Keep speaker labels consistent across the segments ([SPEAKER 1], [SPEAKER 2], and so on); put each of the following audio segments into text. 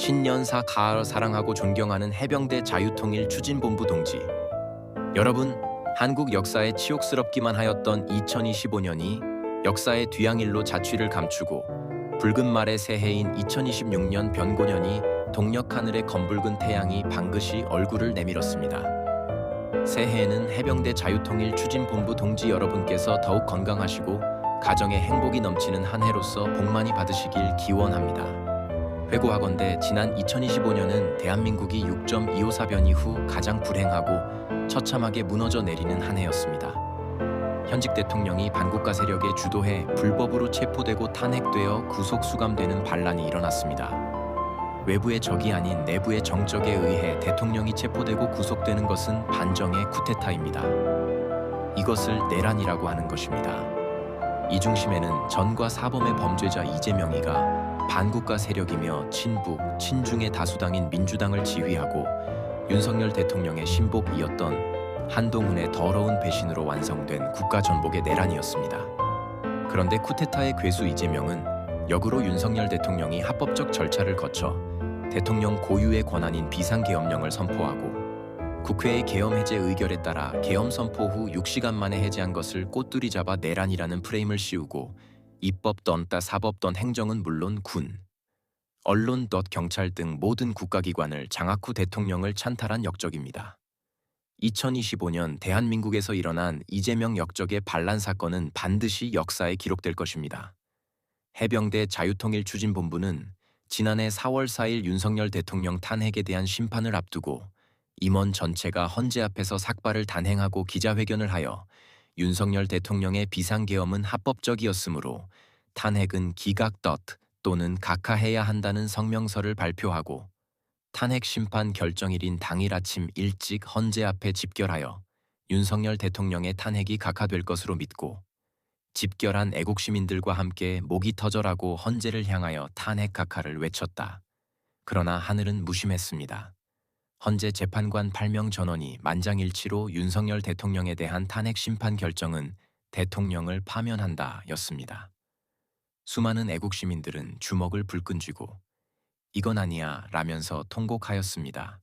[SPEAKER 1] 신년사 가을 사랑하고 존경하는 해병대 자유통일 추진본부 동지 여러분 한국 역사에 치욕스럽기만 하였던 2025년이 역사의 뒤양일로 자취를 감추고 붉은 말의 새해인 2026년 변고년이 동력 하늘의 검붉은 태양이 방긋이 얼굴을 내밀었습니다. 새해에는 해병대 자유통일 추진본부 동지 여러분께서 더욱 건강하시고 가정에 행복이 넘치는 한 해로서 복 많이 받으시길 기원합니다. 회고하건대 지난 2025년은 대한민국이 6.254변 이후 가장 불행하고 처참하게 무너져 내리는 한 해였습니다. 현직 대통령이 반국가 세력에 주도해 불법으로 체포되고 탄핵되어 구속 수감되는 반란이 일어났습니다. 외부의 적이 아닌 내부의 정적에 의해 대통령이 체포되고 구속되는 것은 반정의 쿠데타입니다. 이것을 내란이라고 하는 것입니다. 이 중심에는 전과 사범의 범죄자 이재명이가 반국가 세력이며 친북, 친중의 다수당인 민주당을 지휘하고 윤석열 대통령의 신복이었던 한동훈의 더러운 배신으로 완성된 국가 전복의 내란이었습니다. 그런데 쿠데타의 괴수 이재명은 역으로 윤석열 대통령이 합법적 절차를 거쳐 대통령 고유의 권한인 비상계엄령을 선포하고 국회의 계엄 해제 의결에 따라 계엄 선포 후 6시간 만에 해제한 것을 꼬투리 잡아 내란이라는 프레임을 씌우고 입법 던따 사법 던 행정은 물론 군, 언론 덧 경찰 등 모든 국가기관을 장악 후 대통령을 찬탈한 역적입니다. 2025년 대한민국에서 일어난 이재명 역적의 반란 사건은 반드시 역사에 기록될 것입니다. 해병대 자유통일 추진본부는 지난해 4월 4일 윤석열 대통령 탄핵에 대한 심판을 앞두고 임원 전체가 헌재 앞에서 삭발을 단행하고 기자회견을 하여 윤석열 대통령의 비상계엄은 합법적이었으므로 탄핵은 기각 덧 또는 각하해야 한다는 성명서를 발표하고 탄핵 심판 결정일인 당일 아침 일찍 헌재 앞에 집결하여 윤석열 대통령의 탄핵이 각하될 것으로 믿고 집결한 애국 시민들과 함께 목이 터져라고 헌재를 향하여 탄핵 각하를 외쳤다. 그러나 하늘은 무심했습니다. 헌재 재판관 8명 전원이 만장일치로 윤석열 대통령에 대한 탄핵 심판 결정은 대통령을 파면한다 였습니다. 수많은 애국 시민들은 주먹을 불끈 쥐고 이건 아니야 라면서 통곡하였습니다.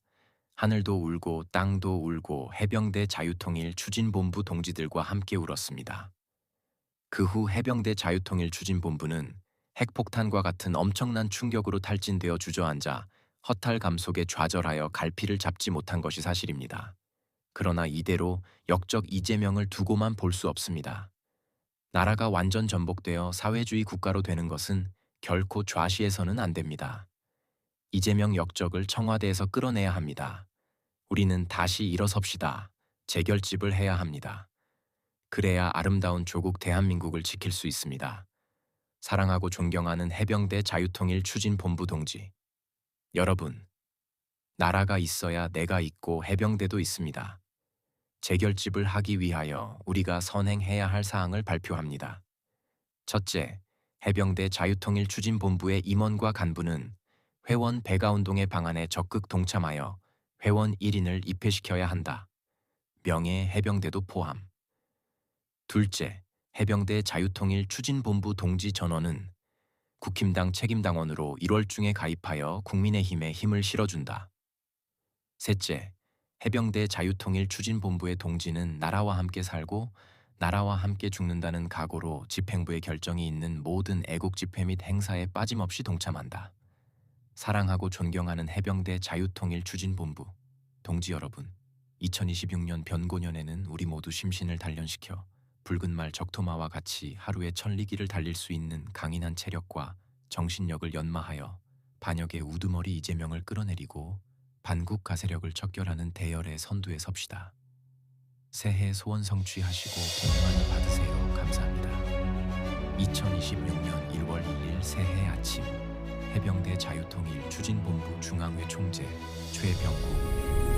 [SPEAKER 1] 하늘도 울고 땅도 울고 해병대 자유통일 추진본부 동지들과 함께 울었습니다. 그 후 해병대 자유통일 추진본부는 핵폭탄과 같은 엄청난 충격으로 탈진되어 주저앉아 허탈 감 속에 좌절하여 갈피를 잡지 못한 것이 사실입니다. 그러나 이대로 역적 이재명을 두고만 볼 수 없습니다. 나라가 완전 전복되어 사회주의 국가로 되는 것은 결코 좌시해서는 안 됩니다. 이재명 역적을 청와대에서 끌어내야 합니다. 우리는 다시 일어섭시다. 재결집을 해야 합니다. 그래야 아름다운 조국 대한민국을 지킬 수 있습니다. 사랑하고 존경하는 해병대 자유통일 추진본부 동지. 여러분, 나라가 있어야 내가 있고 해병대도 있습니다. 재결집을 하기 위하여 우리가 선행해야 할 사항을 발표합니다. 첫째, 해병대 자유통일 추진본부의 임원과 간부는 회원 배가운동의 방안에 적극 동참하여 회원 1인을 입회시켜야 한다. 명예 해병대도 포함. 둘째, 해병대 자유통일 추진본부 동지 전원은 국힘당 책임당원으로 1월 중에 가입하여 국민의힘에 힘을 실어준다. 셋째, 해병대 자유통일 추진본부의 동지는 나라와 함께 살고 나라와 함께 죽는다는 각오로 집행부의 결정이 있는 모든 애국 집회 및 행사에 빠짐없이 동참한다. 사랑하고 존경하는 해병대 자유통일 추진본부 동지 여러분 2026년 변고년에는 우리 모두 심신을 단련시켜 붉은 말 적토마와 같이 하루에 천리길을 달릴 수 있는 강인한 체력과 정신력을 연마하여 반역의 우두머리 이재명을 끌어내리고 반국 가세력을 척결하는 대열의 선두에 섭시다. 새해 소원 성취하시고 복 많이 받으세요. 감사합니다. 2026년 1월 1일 새해 아침 해병대 자유통일 추진본부 중앙회 총재 최병구